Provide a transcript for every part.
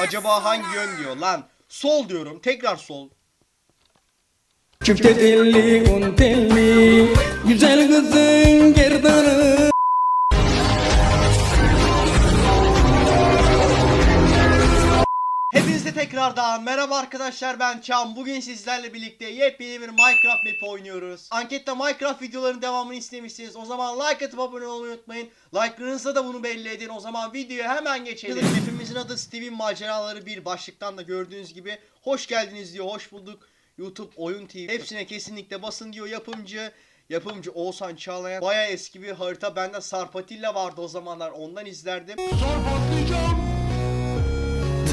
Acaba hangi yön diyor lan? Sol diyorum. Tekrar sol. Çifte telli un telli Güzel kızın gerdanı tekrardan merhaba arkadaşlar ben Çam. Bugün sizlerle birlikte yepyeni bir Minecraft map oynuyoruz. Ankette Minecraft videolarının devamını istemişsiniz. O zaman like atıp abone olmayı unutmayın. Like'larınızla da bunu belli edin. O zaman videoya hemen geçelim. Map'imizin adı Steve'in Maceraları 1. Başlıktan da gördüğünüz gibi hoş geldiniz diyor. Hoş bulduk. YouTube, Oyun TV. Hepsine kesinlikle basın diyor yapımcı. Yapımcı Oğuzhan Çağlayan. Baya eski bir harita. Bende Sarpatilla vardı o zamanlar. Ondan izlerdim.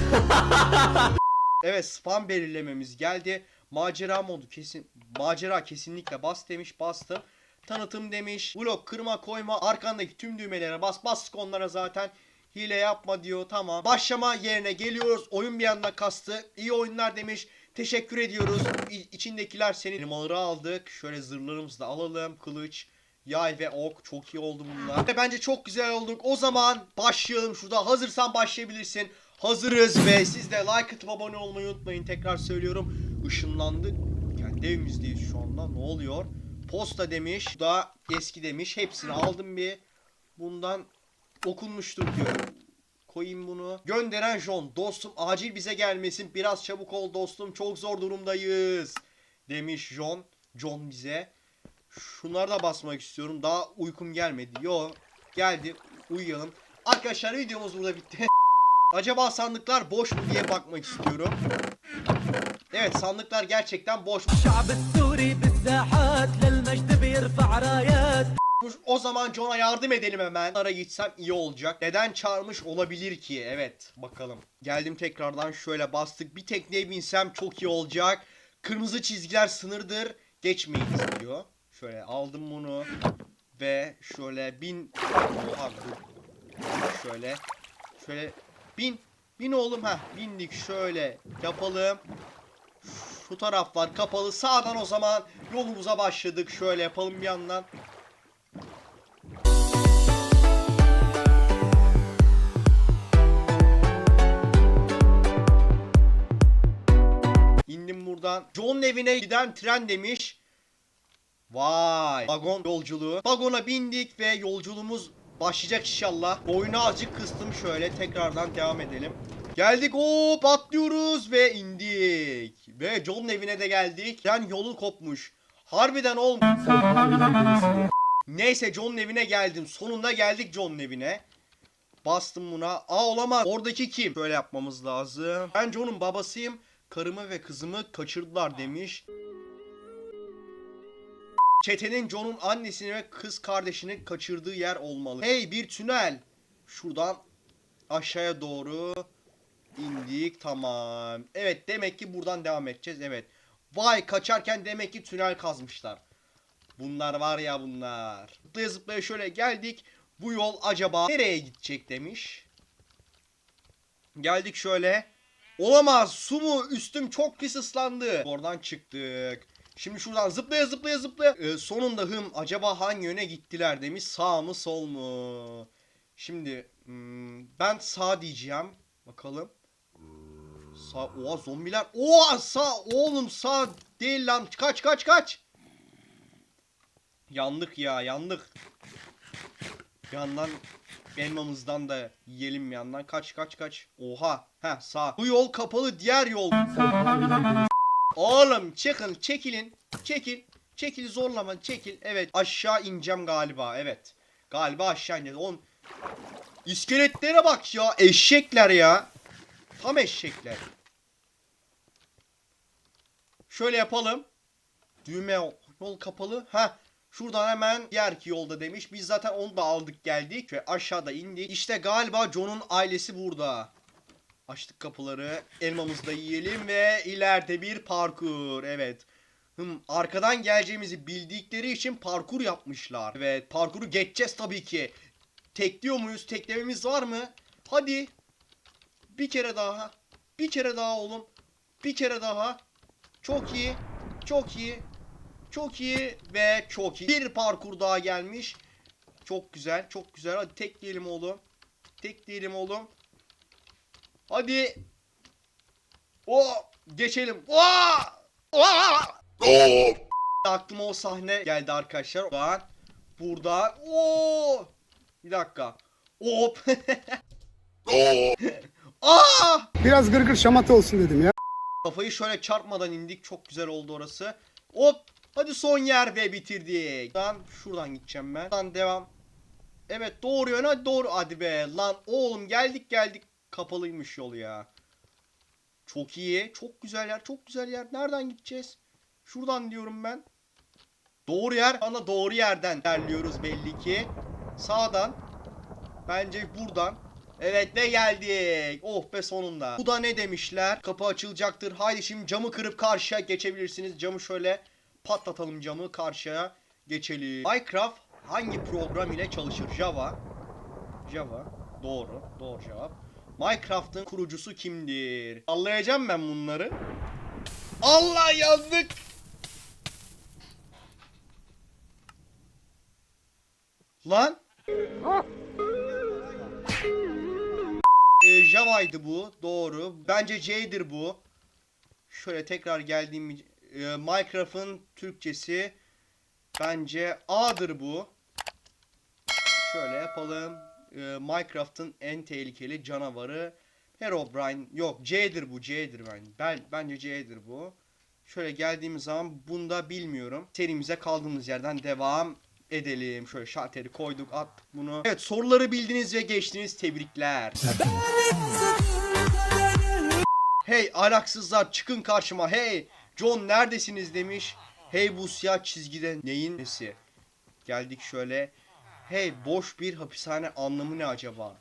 Evet spam belirlememiz geldi. Macera modu kesin macera kesinlikle bas demiş bastım. Tanıtım demiş. Blok kırma koyma arkandaki tüm düğmelere bas bas onlara zaten. Hile yapma diyor tamam. Başlama yerine geliyoruz. Oyun bir anda kastı. İyi oyunlar demiş. Teşekkür ediyoruz. İ- içindekiler senin. Elmaları aldık. Şöyle zırhlarımızı da alalım. Kılıç, yay ve ok. Çok iyi oldu bunlar. Bence çok güzel olduk. O zaman başlayalım şurada. Hazırsan başlayabilirsin. Hazırız ve siz de like atıp abone olmayı unutmayın. Tekrar söylüyorum. Işınlandık. Kendi evimizdeyiz şu anda. Ne oluyor? Posta demiş. Bu da eski demiş. Hepsini aldım bir. Bundan okunmuştur diyor. Koyayım bunu. Gönderen John. Dostum acil bize gelmesin. Biraz çabuk ol dostum. Çok zor durumdayız. Demiş John. John bize. Şunlara da basmak istiyorum. Daha uykum gelmedi. Yo geldi. Uyuyalım. Arkadaşlar videomuz burada bitti. Acaba sandıklar boş mu diye bakmak istiyorum. Evet sandıklar gerçekten boş. O zaman John'a yardım edelim hemen. Ara gitsem iyi olacak. Neden çağırmış olabilir ki? Evet bakalım. Geldim tekrardan şöyle bastık. Bir tekneye binsem çok iyi olacak. Kırmızı çizgiler sınırdır. Geçmeyin diyor. Şöyle aldım bunu. Ve şöyle bin... Şöyle... Şöyle bin. Bin oğlum ha. Bindik şöyle yapalım. Şu taraf var kapalı. Sağdan o zaman yolumuza başladık. Şöyle yapalım bir yandan. İndim buradan. John evine giden tren demiş. Vay. Vagon yolculuğu. Vagona bindik ve yolculuğumuz başlayacak inşallah. Boyunu azıcık kıstım şöyle. Tekrardan devam edelim. Geldik hop atlıyoruz ve indik. Ve John evine de geldik. Tren yolu kopmuş. Harbiden olmuş. Neyse John'un evine geldim. Sonunda geldik John'un evine. Bastım buna. Aa olamaz. Oradaki kim? Şöyle yapmamız lazım. Ben John'un babasıyım. Karımı ve kızımı kaçırdılar demiş. Çetenin John'un annesini ve kız kardeşini kaçırdığı yer olmalı. Hey bir tünel. Şuradan aşağıya doğru indik. Tamam. Evet demek ki buradan devam edeceğiz. Evet. Vay kaçarken demek ki tünel kazmışlar. Bunlar var ya bunlar. Zıplaya zıplaya şöyle geldik. Bu yol acaba nereye gidecek demiş. Geldik şöyle. Olamaz su mu? Üstüm çok pis ıslandı. Oradan çıktık. Şimdi şuradan zıplaya zıplaya zıplaya. Ee, sonunda hım acaba hangi yöne gittiler demiş. Sağ mı sol mu? Şimdi hmm, ben sağ diyeceğim. Bakalım. Sağ. Oha zombiler. Oha sağ. Oğlum sağ değil lan. Kaç kaç kaç. Yandık ya yandık. Yandan elmamızdan da yiyelim yandan. Kaç kaç kaç. Oha. Heh sağ. Bu yol kapalı diğer yol. Oğlum çıkın çekilin. Çekil. Çekil zorlama çekil. Evet aşağı ineceğim galiba. Evet. Galiba aşağı ineceğiz. Oğlum. İskeletlere bak ya. Eşekler ya. Tam eşekler. Şöyle yapalım. Düğme yol kapalı. Ha Şuradan hemen diğer ki yolda demiş. Biz zaten onu da aldık geldik. Ve aşağıda indik. İşte galiba John'un ailesi burada. Açtık kapıları. Elmamızı da yiyelim ve ileride bir parkur. Evet. Hım, arkadan geleceğimizi bildikleri için parkur yapmışlar. Evet parkuru geçeceğiz tabii ki. Tekliyor muyuz? Teklememiz var mı? Hadi. Bir kere daha. Bir kere daha oğlum. Bir kere daha. Çok iyi. Çok iyi. Çok iyi ve çok iyi. Bir parkur daha gelmiş. Çok güzel, çok güzel. Hadi tek diyelim oğlum. Tek diyelim oğlum. Hadi. O geçelim. Oo! Oo! Aklıma o sahne geldi arkadaşlar. Buradan. Buradan. Oo! Bir dakika. Hop. Aa! Biraz gırgır şamata olsun dedim ya. Kafayı şöyle çarpmadan indik. Çok güzel oldu orası. Hop. Hadi son yer ve bitirdik. Lan şuradan gideceğim ben. Lan devam. Evet doğru yön hadi doğru. Hadi be lan oğlum geldik geldik. Kapalıymış yol ya. Çok iyi. Çok güzel yer. Çok güzel yer. Nereden gideceğiz? Şuradan diyorum ben. Doğru yer. Bana doğru yerden derliyoruz belli ki. Sağdan. Bence buradan. Evet ve geldik. Oh be sonunda. Bu da ne demişler? Kapı açılacaktır. Haydi şimdi camı kırıp karşıya geçebilirsiniz. Camı şöyle patlatalım camı karşıya geçelim. Minecraft hangi program ile çalışır? Java. Java. Doğru. Doğru cevap. Minecraft'ın kurucusu kimdir? Anlayacağım ben bunları. Allah yazdık. Lan. Ee, Java'ydı bu. Doğru. Bence C'dir bu. Şöyle tekrar geldiğim e, Minecraft'ın Türkçesi bence A'dır bu. Şöyle yapalım. E, Minecraft'ın en tehlikeli canavarı Herobrine. Yok C'dir bu. C'dir ben. ben bence C'dir bu. Şöyle geldiğimiz zaman bunu da bilmiyorum. Serimize kaldığımız yerden devam edelim. Şöyle şalteri koyduk attık bunu. Evet soruları bildiniz ve geçtiniz. Tebrikler. Hey alaksızlar çıkın karşıma hey. John neredesiniz demiş. Hey bu siyah çizgide neyin nesi? Geldik şöyle. Hey boş bir hapishane anlamı ne acaba?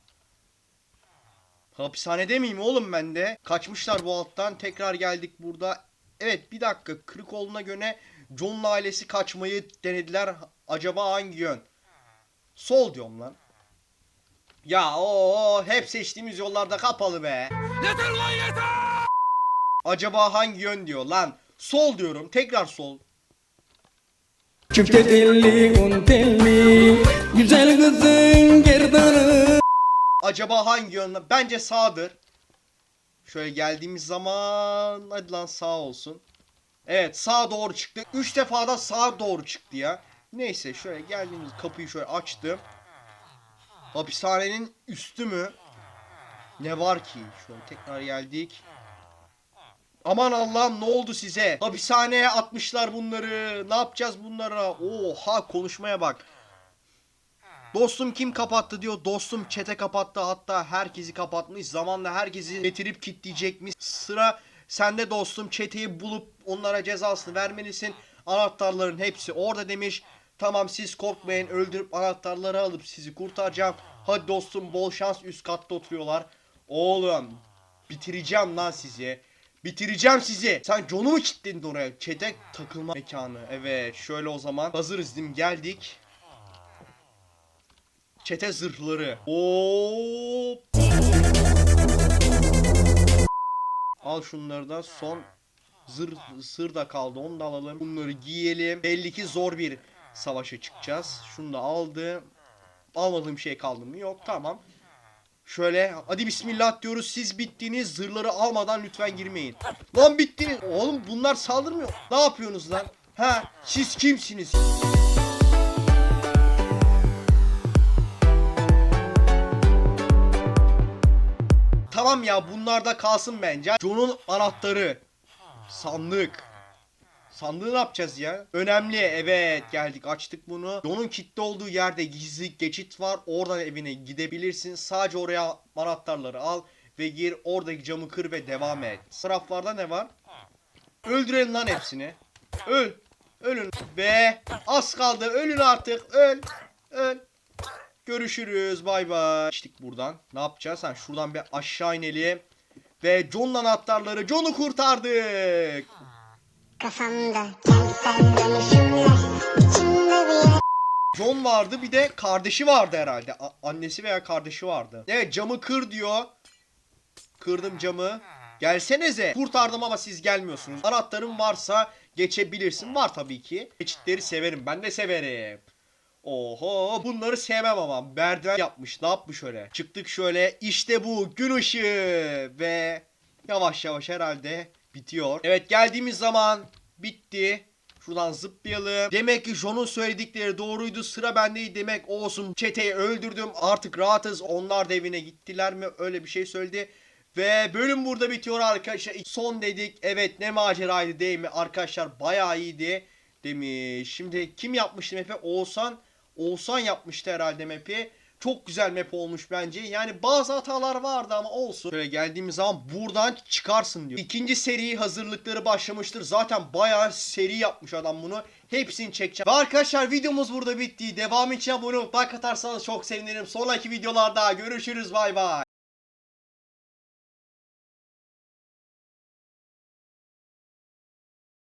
Hapishanede miyim oğlum ben de? Kaçmışlar bu alttan. Tekrar geldik burada. Evet bir dakika. Kırık olduğuna göre John'un ailesi kaçmayı denediler. Acaba hangi yön? Sol diyorum lan. Ya o hep seçtiğimiz yollarda kapalı be. Yeter lan yeter. Acaba hangi yön diyor lan? Sol diyorum. Tekrar sol. Çifte telli un telli Güzel kızın gerdanı Acaba hangi yön? Bence sağdır. Şöyle geldiğimiz zaman hadi lan sağ olsun. Evet sağ doğru çıktı. 3 defa da sağ doğru çıktı ya. Neyse şöyle geldiğimiz kapıyı şöyle açtım. Hapishanenin üstü mü? Ne var ki? Şöyle tekrar geldik. Aman Allah'ım ne oldu size? Hapishaneye atmışlar bunları. Ne yapacağız bunlara? Oha konuşmaya bak. Dostum kim kapattı diyor. Dostum çete kapattı. Hatta herkesi kapatmış. Zamanla herkesi getirip kilitleyecekmiş. Sıra sende dostum. Çeteyi bulup onlara cezasını vermelisin. Anahtarların hepsi orada demiş. Tamam siz korkmayın. Öldürüp anahtarları alıp sizi kurtaracağım. Hadi dostum bol şans üst katta oturuyorlar. Oğlum bitireceğim lan sizi. Bitireceğim sizi. Sen John'u mu kilitledin oraya? Çete takılma mekanı. Evet şöyle o zaman. Hazırız değil mi? Geldik. Çete zırhları. Hop. Al şunları da son zırh sır da kaldı. Onu da alalım. Bunları giyelim. Belli ki zor bir savaşa çıkacağız. Şunu da aldım. Almadığım şey kaldı mı? Yok. Tamam. Şöyle hadi bismillah diyoruz. Siz bittiğiniz zırhları almadan lütfen girmeyin. Lan bittiniz. Oğlum bunlar saldırmıyor. Ne yapıyorsunuz lan? Ha siz kimsiniz? Tamam ya bunlar da kalsın bence. John'un anahtarı. Sandık. Sandığı ne yapacağız ya? Önemli evet geldik açtık bunu. John'un kilitli olduğu yerde gizli geçit var. Oradan evine gidebilirsin. Sadece oraya anahtarları al ve gir oradaki camı kır ve devam et. Sıraflarda ne var? Öldürelim lan hepsini. Öl. Ölün. Ve az kaldı. Ölün artık. Öl. Öl. Görüşürüz. Bay bay. Geçtik buradan. Ne yapacağız? Ha, şuradan bir aşağı inelim. Ve John'un anahtarları. John'u kurtardık. Kafamda John vardı bir de kardeşi vardı herhalde. A- annesi veya kardeşi vardı. Evet camı kır diyor. Kırdım camı. Gelsenize. Kurtardım ama siz gelmiyorsunuz. Anahtarım varsa geçebilirsin. Var tabii ki. Geçitleri severim. Ben de severim. Oho bunları sevmem ama merdiven yapmış ne yapmış öyle. Çıktık şöyle işte bu gün ışığı ve yavaş yavaş herhalde bitiyor. Evet geldiğimiz zaman bitti. Şuradan zıplayalım. Demek ki John'un söyledikleri doğruydu. Sıra bendeydi demek olsun. Çeteyi öldürdüm. Artık rahatız. Onlar da evine gittiler mi? Öyle bir şey söyledi. Ve bölüm burada bitiyor arkadaşlar. Son dedik. Evet ne maceraydı değil mi? Arkadaşlar bayağı iyiydi demiş. Şimdi kim yapmıştı map'i? Oğuzhan. Oğuzhan yapmıştı herhalde map'i. Çok güzel map olmuş bence. Yani bazı hatalar vardı ama olsun. Şöyle geldiğimiz zaman buradan çıkarsın diyor. İkinci seri hazırlıkları başlamıştır. Zaten bayağı seri yapmış adam bunu. Hepsini çekeceğim. Ve arkadaşlar videomuz burada bitti. Devam için abone olup like atarsanız çok sevinirim. Sonraki videolarda görüşürüz. Bay bay.